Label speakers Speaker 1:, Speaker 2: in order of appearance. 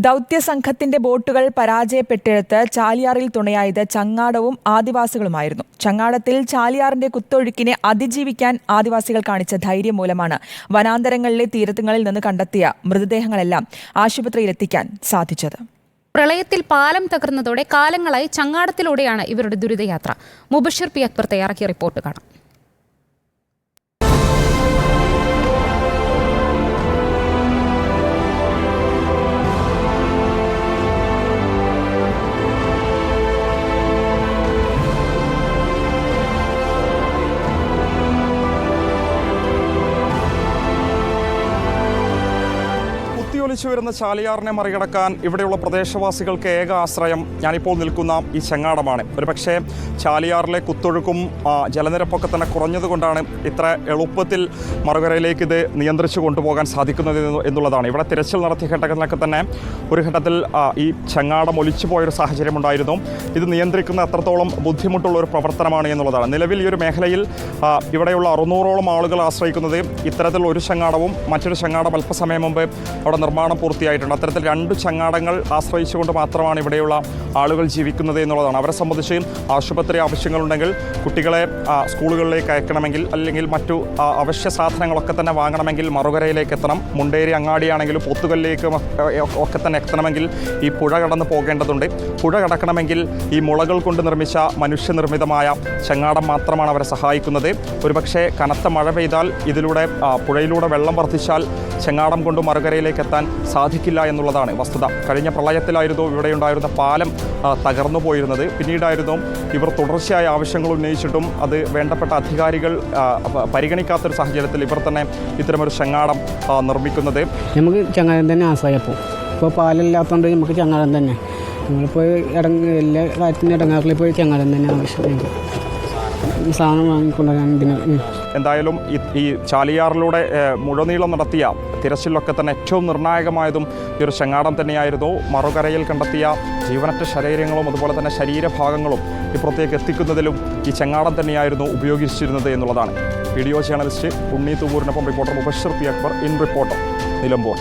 Speaker 1: ദൗത്യസംഘത്തിന്റെ ബോട്ടുകൾ പരാജയപ്പെട്ടിടത്ത് ചാലിയാറിൽ തുണയായത് ചങ്ങാടവും ആദിവാസികളുമായിരുന്നു. ചങ്ങാടത്തിൽ ചാലിയാറിന്റെ കുത്തൊഴുക്കിനെ അതിജീവിക്കാൻ ആദിവാസികൾ കാണിച്ച ധൈര്യം മൂലമാണ് വനാന്തരങ്ങളിലെ തീരത്തുങ്ങളിൽ നിന്ന് കണ്ടെത്തിയ മൃതദേഹങ്ങളെല്ലാം ആശുപത്രിയിലെത്തിക്കാൻ സാധിച്ചത്.
Speaker 2: പ്രളയത്തിൽ പാലം തകർന്നതോടെ കാലങ്ങളായി ചങ്ങാടത്തിലൂടെയാണ് ഇവരുടെ ദുരിതയാത്ര. മുബഷിർ പി അക്ബർ തയ്യാറാക്കിയ റിപ്പോർട്ട് കാണാം.
Speaker 3: കുത്തിയൊലിച്ചു വരുന്ന ചാലിയാറിനെ മറികടക്കാൻ ഇവിടെയുള്ള പ്രദേശവാസികൾക്ക് ഏക ആശ്രയം ഞാനിപ്പോൾ നിൽക്കുന്ന ഈ ചെങ്ങാടമാണ്. ഒരുപക്ഷേ ചാലിയാറിലെ കുത്തൊഴുക്കും ജലനിരപ്പൊക്കെ തന്നെ കുറഞ്ഞതുകൊണ്ടാണ് ഇത്ര എളുപ്പത്തിൽ മറുകരയിലേക്ക് ഇത് നിയന്ത്രിച്ചു കൊണ്ടുപോകാൻ സാധിക്കുന്നത് എന്ന് എന്നുള്ളതാണ്. ഇവിടെ തിരച്ചിൽ നടത്തിയ ഘട്ടങ്ങളിലൊക്കെ തന്നെ ഒരു ഘട്ടത്തിൽ ഈ ചെങ്ങാടം ഒലിച്ചു പോയൊരു സാഹചര്യമുണ്ടായിരുന്നു ഇത് നിയന്ത്രിക്കുന്ന അത്രത്തോളം ബുദ്ധിമുട്ടുള്ള ഒരു പ്രവർത്തനമാണ് എന്നുള്ളതാണ്. നിലവിൽ ഈ ഒരു മേഖലയിൽ ഇവിടെയുള്ള അറുന്നൂറോളം ആളുകൾ ആശ്രയിക്കുന്നത് ഇത്തരത്തിൽ ഒരു ചെങ്ങാടവും മറ്റൊരു ചെങ്ങാടം അല്പസമയം മുമ്പ് അവിടെ നിർമ്മാണം പൂർത്തിയായിട്ടുണ്ട്. അത്തരത്തിൽ രണ്ട് ചങ്ങാടങ്ങൾ ആശ്രയിച്ചുകൊണ്ട് മാത്രമാണ് ഇവിടെയുള്ള ആളുകൾ ജീവിക്കുന്നത് എന്നുള്ളതാണ്. അവരെ സംബന്ധിച്ച് ആശുപത്രി ആവശ്യങ്ങളുണ്ടെങ്കിൽ കുട്ടികളെ സ്കൂളുകളിലേക്ക് അയക്കണമെങ്കിൽ അല്ലെങ്കിൽ മറ്റു അവശ്യ സാധനങ്ങളൊക്കെ തന്നെ വാങ്ങണമെങ്കിൽ മറുകരയിലേക്ക് എത്തണം. മുണ്ടേരി അങ്ങാടിയാണെങ്കിലും പൊത്തുകല്ലിലേക്ക് ഒക്കെ തന്നെ എത്തണമെങ്കിൽ ഈ പുഴ കടന്ന് പോകേണ്ടതുണ്ട്. പുഴ കടക്കണമെങ്കിൽ ഈ മുളകൾ കൊണ്ട് നിർമ്മിച്ച മനുഷ്യനിർമ്മിതമായ ചങ്ങാടം മാത്രമാണ് അവരെ സഹായിക്കുന്നത്. ഒരുപക്ഷെ കനത്ത മഴ പെയ്താൽ ഇതിലൂടെ പുഴയിലൂടെ വെള്ളം വർദ്ധിച്ചാൽ ചെങ്ങാടം കൊണ്ട് മറുകരയിലേക്ക് എത്താൻ സാധിക്കില്ല എന്നുള്ളതാണ് വസ്തുത. കഴിഞ്ഞ പ്രളയത്തിലായിരുന്നു ഇവിടെ ഉണ്ടായിരുന്ന പാലം തകർന്നു പോയിരുന്നത്. പിന്നീടായിരുന്നു ഇവർ തുടർച്ചയായ ആവശ്യങ്ങൾ ഉന്നയിച്ചിട്ടും അത് വേണ്ടപ്പെട്ട അധികാരികൾ പരിഗണിക്കാത്തൊരു സാഹചര്യത്തിൽ ഇവർ തന്നെ ഇത്തരമൊരു ചെങ്ങാടം നിർമ്മിക്കുന്നത്.
Speaker 4: നമുക്ക് ചങ്ങാടം തന്നെ ആശ്രയപ്പോൾ ഇപ്പോൾ പാലില്ലാത്തതുകൊണ്ട് നമുക്ക് ചങ്ങാടം തന്നെ. നമ്മളിപ്പോൾ ഇടങ്ങ എല്ലാ കാര്യത്തിനും ഇടങ്ങാറിൽ പോയി ചങ്ങാടം തന്നെ ആവശ്യം. സാധനം വാങ്ങിക്കൊണ്ടുവരാൻ ഇതിന്.
Speaker 3: എന്തായാലും ഈ ചാലിയാറിലൂടെ മുഴനീളം നടത്തിയ തിരച്ചിലൊക്കെ തന്നെ ഏറ്റവും നിർണായകമായതും ഈ ഒരു ചെങ്ങാടം തന്നെയായിരുന്നു. മറുകരയിൽ കണ്ടെത്തിയ ജീവനറ്റ ശരീരങ്ങളും അതുപോലെ തന്നെ ശരീരഭാഗങ്ങളും ഇപ്പുറത്തേക്ക് എത്തിക്കുന്നതിലും ഈ ചെങ്ങാടം തന്നെയായിരുന്നു ഉപയോഗിച്ചിരുന്നത് എന്നുള്ളതാണ്. Video journalist Unni തൂവൂരിനൊപ്പം reporter Mubashir P Akbar in reporter Nilambur.